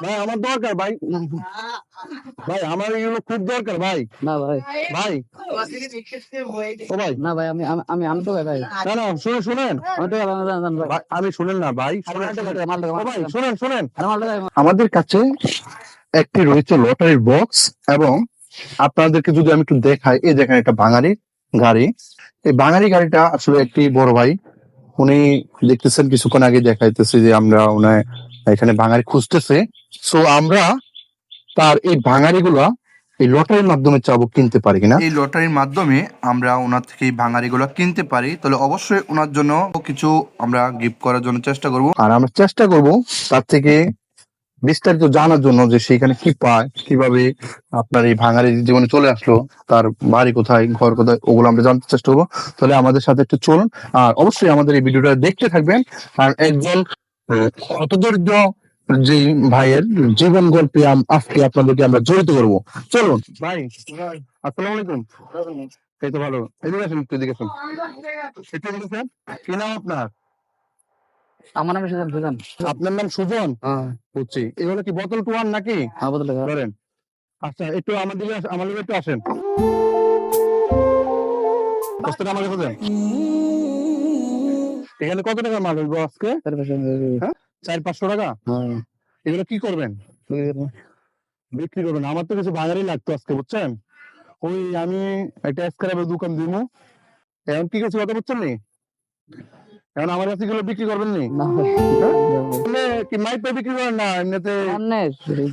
ভাই আমার দরকার ভাই ভাই আমার এগুলো খুব দরকার ভাই না ভাই ভাই ও ভাই না ভাই আমি আমি- আমি তো ভাই শুনে শুনেন আমি শুনেন না ভাই ভাই শুনেন শুনেন আমাদের কাছে একটি রয়েছে লটারির বক্স এবং আপনাদেরকে যদি আমি একটু দেখাই এই দেখেন একটা বাঙালি গাড়ি। এই বাঙালি গাড়িটা আসলে একটি বড় ভাই। উনি দেখতেছেন কিছুক্ষণ আগে দেখাইতেছে যে আমরা উনার এখানে বাঙালি খুঁজতেছে। সো আমরা তার এই বাঙালি গুলা এই লটারির মাধ্যমে চাবো কিনতে পারি কিনা? এই লটারির মাধ্যমে আমরা ওনার থেকে এই ভাঙাড়িগুলো কিনতে পারি। তাহলে অবশ্যই ওনার জন্য কিছু আমরা গিফট করার জন্য চেষ্টা করব। আর আমরা চেষ্টা করব তার থেকে বিস্তারিত জানার জন্য যে সেখানে কি পায়, কীভাবে আপনার এই ভাঙারি জীবনে চলে আসলো, তার বাড়ি কোথায়, ঘর কোথায়, ওগুলো আমরা জানতে চেষ্টা করব। তাহলে আমাদের সাথে একটু চলুন। আর অবশ্যই আমাদের এই ভিডিওটা দেখতে থাকবেন। আর একজন অতদরিদ্র যে ভাইয়ের জীবন গল্পে আজকে আপনাদেরকে আমরা জড়িত করব। চলুন, ভাই, আসসালামু আলাইকুম। এই তো ভালো। এদিকে আসুন। একটু এদিকে আসুন। কি নাম আপনার? আমার নাম সুজন সুজন। আপনার নাম সুজন? হ্যাঁ। বুঝছি। এগুলো কি বোতল টু ওয়ান নাকি? হ্যাঁ গেল ধরেন। আচ্ছা একটু আমার দিকে আমার দিকে একটু আসেন। আমার কাছে দেন। এখানে কত টাকা মাল হইব আজকে? চার পাঁচশো টাকা। হ্যাঁ? এগুলো কি করবেন? বিক্রি করবেন। আমার তো কিছু বাজারই লাগতো আজকে বুঝছেন? ওই আমি একটা স্ক্রাবের দোকান দিব এখন কি করছি কথা বুঝছেন নি? এখন আমার কাছে এগুলো বিক্রি করবেন নি? কি মাইপে বিক্রি করেন না? এমনিতে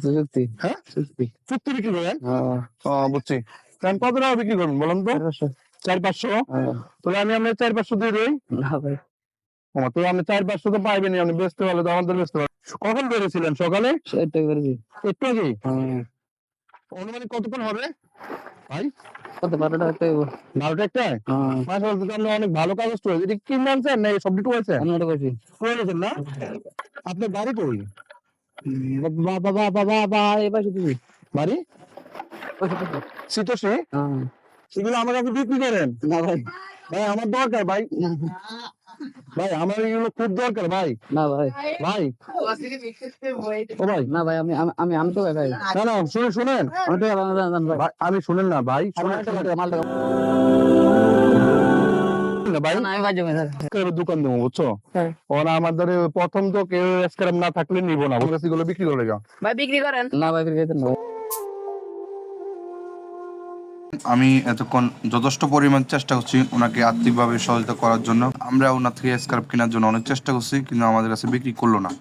সত্যি হ্যাঁ? চুক্তি বিক্রি করেন? হ্যাঁ বুঝছি। কারণ কত টাকা বিক্রি করবেন বলেন তো? চার পাঁচশো। হ্যাঁ। তাহলে আমি আপনার চার পাঁচশো দিয়ে দিই। তো আপনি চার পাঁচশো তো পাইবেন আপনি বেচতে পারলে তো আমাদের পারবেন। কখন বেরিয়েছিলেন সকালে? একটু আগে? হ্যাঁ। অনুমানিক কতক্ষণ হবে? ভাই? কত বারোটা একটায় হ্যাঁ। মাসে বলতে আপনি অনেক ভালো এটা কি না টুয়েছেন আমি ওটা টুয়েছেন না? আপনার বাড়ি কই? বাবা বাবা বাবা বাবা এই পাশে তুমি বাড়ি? শীতসে হ্যাঁ। সেগুলো আমার কাছে বিক্রি করেন? না ভাই। ভাই আমার দরকার ভাই। ভাই আমার এগুলো খুব দরকার ভাই। না ভাই। ভাই ও ভাই। না ভাই আমি আমি- আমি তো ভাই না না শুনে শুনেন। আমি ভাই ভাই, আমি শুনেন না ভাই শুনেন। দোকান দেবো বুঝছ? হ্যাঁ। ওরা আমাদের প্রথম তো কেউ না থাকলে নিব না। বিক্রি করে যাও ভাই বিক্রি করেন। না ভাই বিক্রি করেন না। ভাই আমি এতক্ষণ যথেষ্ট পরিমাণ চেষ্টা করছি ওনাকে আর্থিকভাবে সহযোগিতা করার জন্য। আমরা ওনার থেকে স্কার্ফ কেনার জন্য অনেক চেষ্টা করছি, কিন্তু আমাদের কাছে বিক্রি করল না।